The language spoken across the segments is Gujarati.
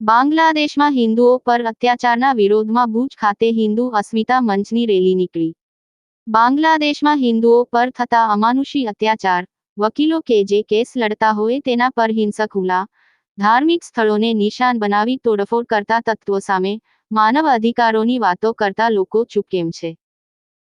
બાંગ્લાદેશમાં હિન્દુઓ પર અત્યાચારના વિરોધમાં ભુજ ખાતે હિન્દુ અસ્મિતા મંચની રેલી નીકળી. બાંગ્લાદેશમાં હિન્દુઓ પર થતા અમાનુષી અત્યાચાર, વકીલો કે જે કેસ લડતા હોય તેના પર હિંસક હુમલા, ધાર્મિક સ્થળોને નિશાન બનાવી તોડફોડ કરતા તત્વો સામે માનવ અધિકારોની વાતો કરતા લોકો ચૂપ કેમ છે?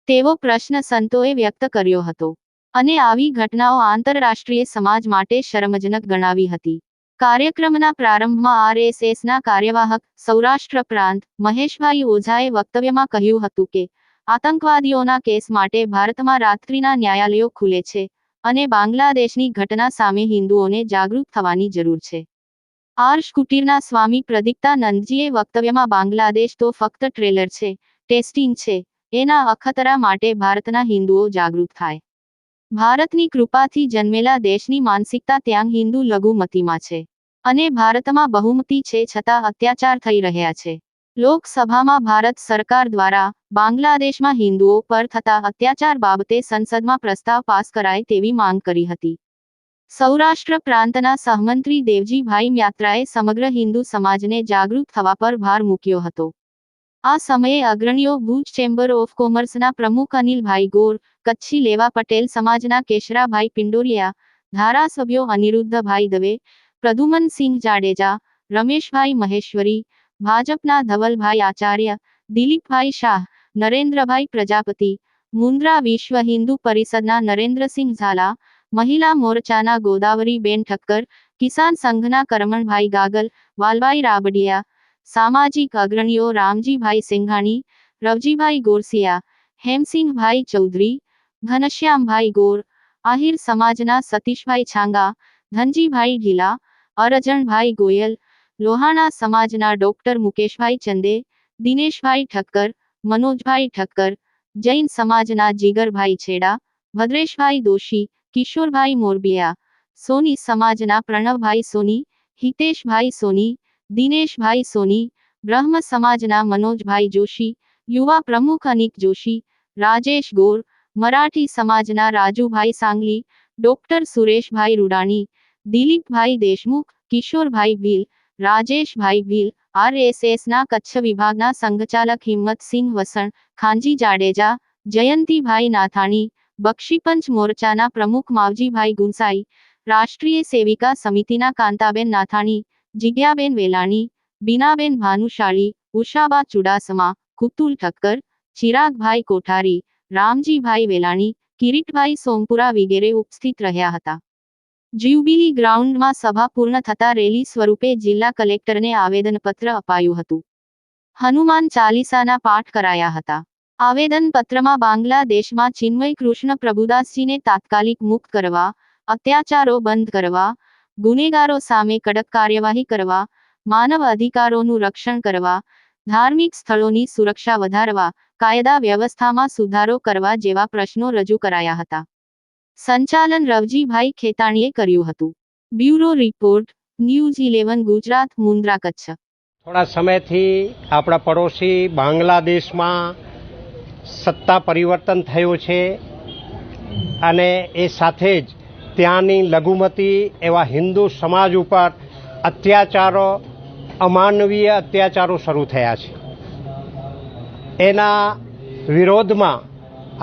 તેવો પ્રશ્ન સંતોએ વ્યક્ત કર્યો હતો. અને આવી ઘટનાઓ આંતરરાષ્ટ્રીય સમાજ માટે શરમજનક ગણાવી હતી. કાર્યક્રમના પ્રારંભમાં આરએસએસના કાર્યવાહક, સૌરાષ્ટ્ર પ્રાંત, મહેશભાઈ ઓઝાએ વક્તવ્યમાં કહ્યું હતું કે, આતંકવાદીઓના કેસ માટે ભારતમાં રાત્રિના ન્યાયાલયો ખુલે છે અને બાંગ્લાદેશની ઘટના સામે હિન્દુઓને જાગૃત થવાની જરૂર છે. આર્ષ કુટીરના સ્વામી પ્રદીપ્તા નંદજીએ વક્તવ્યમાં, બાંગ્લાદેશ તો ફક્ત ટ્રેલર છે, ટેસ્ટિંગ છે એના અખતરા માટે ભારતના હિન્દુઓ જાગૃત થાય. ભારતની કૃપાથી જન્મેલા દેશની માનસિકતા ત્યાં હિન્દુ લઘુમતીમાં છે અને ભારતમાં બહુમતી છે છતાં અત્યાચાર થઈ રહ્યા છે. લોકસભામાં ભારત સરકાર દ્વારા બાંગ્લાદેશમાં હિન્દુઓ પર થતા અત્યાચાર બાબતે સંસદમાં પ્રસ્તાવ પાસ કરાય તેવી માંગ કરી હતી. સૌરાષ્ટ્ર પ્રાંતના સહમંત્રી દેવજીભાઈ મ્યાત્રાએ સમગ્ર હિન્દુ સમાજને જાગૃત થવા પર ભાર મૂક્યો હતો. આ સમયે અગ્રણીઓ ભુજ ચેમ્બર ઓફ કોમર્સના પ્રમુખ અનિલભાઈ ગોર, કચ્છી લેવા પટેલ સમાજના કેશરાભાઈ પિંડોરિયા, ધારાસભ્યો અનિરુદ્ધભાઈ દવે પ્રદુમનસિંહ જાડેજા, રમેશભાઈ મહેશ્વરી, ભાજપના ધવલભાઈ આચાર્ય, દિલીપભાઈ શાહ, નરેન્દ્રભાઈ પ્રજાપતિ, મુન્દ્રા વિશ્વ હિન્દુ પરિષદના નરેન્દ્રસિંહ ઝાલા, મહિલા મોરચાના ગોદાવરીબેન ઠક્કર, કિસાન સંઘના કરમણભાઈ ગાગલ, વાલભાઈ રાબડિયા સામાજિક અગ્રણીઓ રામજીભાઈ સિંઘાણી રવજીભાઈ ગોરસિયા હેમસિંહભાઈ ચૌધરી ઘનશ્યામભાઈ ગોર આહિર સમાજના સતીશભાઈ છાંગા ધનજીભાઈ ઢીલા અરજણભાઈ ગોયલ લોહાણા સમાજના ડોક્ટર મુકેશભાઈ ચંદે દિનેશભાઈ ઠક્કર મનોજભાઈ ઠક્કર જૈન સમાજના જીગરભાઈ છેડા ભદ્રેશભાઈ દોશી કિશોરભાઈ મોરબિયા સોની સમાજના પ્રણવભાઈ સોની હિતેશભાઈ સોની દિનેશભાઈ સોની બ્રહ્મ સમાજના મનોજભાઈ જોશી યુવા પ્રમુખ અનિક જોશી રાજેશ ગોર મરાઠી સમાજના રાજુભાઈ સાંગલી ડોક્ટર સુરેશભાઈ રૂડાણી દિલીપભાઈ દેશમુખ કિશોરભાઈ ભીલ રાજેશભાઈ ભીલ આરએસએસના કચ્છ વિભાગના સંઘચાલક હિંમતસિંહ વસણ ખાંજી જાડેજા જયંતિભાઈ નાથાણી બક્ષીપંચ મોરચાના પ્રમુખ માવજીભાઈ ગુંસાઈ રાષ્ટ્રીય સેવિકા સમિતિના કાંતાબેન નાથાણી જિજ્ઞાબેન વેલાણી, બીનાબેન ભાનુશાળી ઉષાબા ચુડાસમા, કુતુલ ઠક્કર, ચિરાગભાઈ કોઠારી, રામજીભાઈ વેલાણી, કિરીટભાઈ સોમપુરા વગેરે ઉપસ્થિત રહ્યા હતા. જ્યુબિલી ગ્રાઉન્ડમાં સભા પૂર્ણ થતા રેલી સ્વરૂપે જિલ્લા કલેક્ટરને આવેદનપત્ર અપાયું હતું. હનુમાન ચાલીસાના પાઠ કરાયા હતા. આવેદનપત્રમાં બાંગ્લાદેશમાં ચિન્મય કૃષ્ણ પ્રભુદાસજીને તાત્કાલિક મુક્ત કરવા, અત્યાચારો બંધ કરવા ગુનેગારો સામે કડક કાર્યવાહી કરવા, માનવ અધિકારોનું રક્ષણ કરવા, ધાર્મિક સ્થળોની સુરક્ષા વધારવા, કાયદા વ્યવસ્થામાં સુધારો કરવા જેવા પ્રશ્નો રજૂ કરાયા હતા. સંચાલન રવજીભાઈ ખેતાણીએ કર્યું હતું. Bureau report, news eleven, Gujarat, Mundra, Kutch. થોડા સમયથી આપણા પડોશી બાંગ્લાદેશમાં સત્તા પરિવર્તન થયું છે અને એ સાથે જ ત્યાંની લઘુમતી એવા હિન્દુ સમાજ ઉપર અત્યાચારો, અમાનવીય અત્યાચારો શરૂ થયા છે. એના વિરોધમાં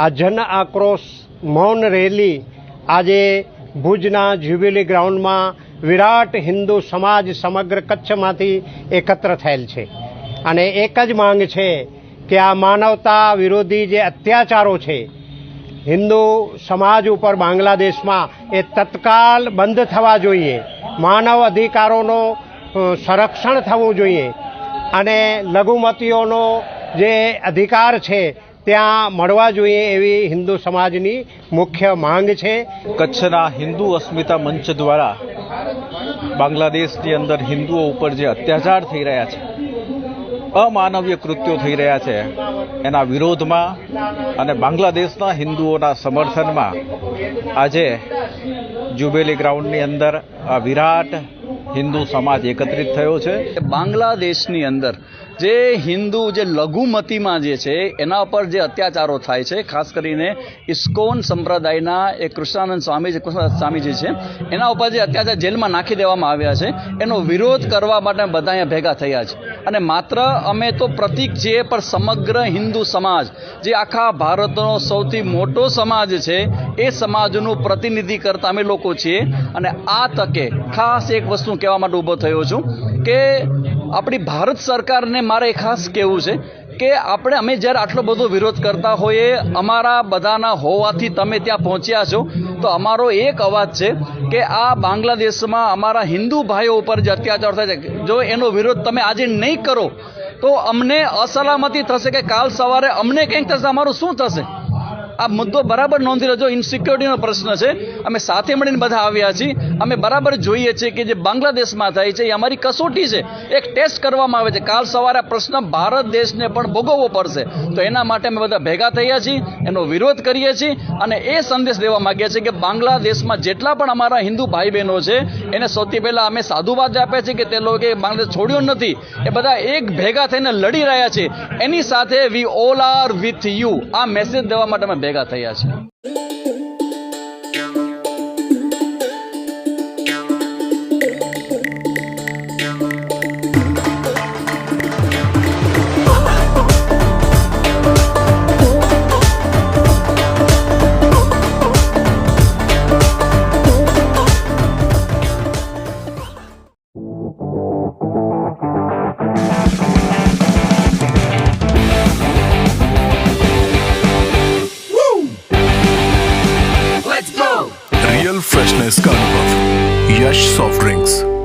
આ જન આક્રોશ મૌન રેલી આજે ભુજના જ્યુબિલી ગ્રાઉન્ડમાં વિરાટ હિન્દુ સમાજ સમગ્ર કચ્છમાંથી એકત્ર થયેલ છે. અને એક જ માંગ છે કે આ માનવતા વિરોધી જે અત્યાચારો છે હિન્દુ સમાજ ઉપર બાંગ્લાદેશમાં એ તત્કાલ બંધ થવા જોઈએ. માનવ અધિકારોનો સંરક્ષણ થવું જોઈએ. અને લઘુમતીઓનો જે અધિકાર છે, ત્યાં મળવા જોઈએ એવી હિન્દુ સમાજની મુખ્ય માંગ છે. કચ્છના હિન્દુ અસ્મિતા મંચ દ્વારા બાંગ્લાદેશની અંદર હિન્દુઓ ઉપર જે અત્યાચાર થઈ રહ્યા છે અમાનવીય કૃત્યો થઈ રહ્યા છે. એના વિરોધમાં અને બાંગ્લાદેશના હિન્દુઓના સમર્થનમાં આજે જુબેલી ગ્રાઉન્ડની અંદર આ વિરાટ હિન્દુ સમાજ એકત્રિત થયો છે. બાંગ્લાદેશની અંદર જે હિન્દુ જે લઘુમતીમાં જે છે, એના ઉપર જે અત્યાચારો થાય છે, ખાસ કરીને ઇસ્કોન સંપ્રદાયના એ કૃષ્ણાનંદ સ્વામી જે, કૃષ્ણ સ્વામીજી છે, એના ઉપર જે અત્યાચાર જેલમાં નાખી દેવામાં આવ્યા છે, એનો વિરોધ કરવા માટે બધા અહીંયા ભેગા થયા છે. અને માત્ર અમે તો પ્રતિક છીએ, પણ સમગ્ર હિન્દુ સમાજ, જે આખા ભારતનો સૌથી મોટો સમાજ છે, એ સમાજનું પ્રતિનિધિ કરતા અમે લોકો છીએ. અને આ તકે ખાસ એક વસ્તુ કહેવા માટે ઊભો થયો છું કે આપણી ભારત સરકારને મારે ખાસ કહેવું છે કે આપણે, અમે જ્યારે આટલો બધો વિરોધ કરતા હોઈએ, અમારા બધાના હોવાથી તમે ત્યાં પહોંચ્યા છો. તો અમારો એક અવાજ છે કે આ બાંગ્લાદેશમાં અમારા હિન્દુ ભાઈઓ ઉપર જે અત્યાચાર થાય છે, જો એનો વિરોધ તમે આજે નહીં કરો, તો અમને અસલામતી થશે કે કાલ સવારે અમને કંઈક થશે, અમારું શું થશે? આ મુદ્દો બરાબર નોંધી લેજો. ઇનસિક્યોરિટીનો પ્રશ્ન છે. અમે સાથે મળીને બધા આવ્યા છીએ. અમે બરાબર જોઈએ છીએ કે જે બાંગ્લાદેશમાં થાય છે, એ અમારી કસોટી છે. એક ટેસ્ટ કરવામાં આવે છે. કાલ સવારે પ્રશ્ન ભારત દેશને પણ ભોગવવો પડશે. તો એના માટે અમે બધા ભેગા થયા છીએ. એનો વિરોધ કરીએ છીએ અને એ સંદેશ દેવા માગ્યા છીએ કે બાંગ્લાદેશમાં જેટલા પણ અમારા હિન્દુ ભાઈ બહેનો છે, એને સૌથી પહેલાં અમે સાધુવાદ આપ્યા છે કે તે લોકોએ બાંગ્લાદેશ છોડ્યો નથી. એ બધા એક ભેગા થઈને લડી રહ્યા છે. એની સાથે we all are with you આ મેસેજ દેવા માટે અમે ભેગા થયા છે. Yash Soft Drinks.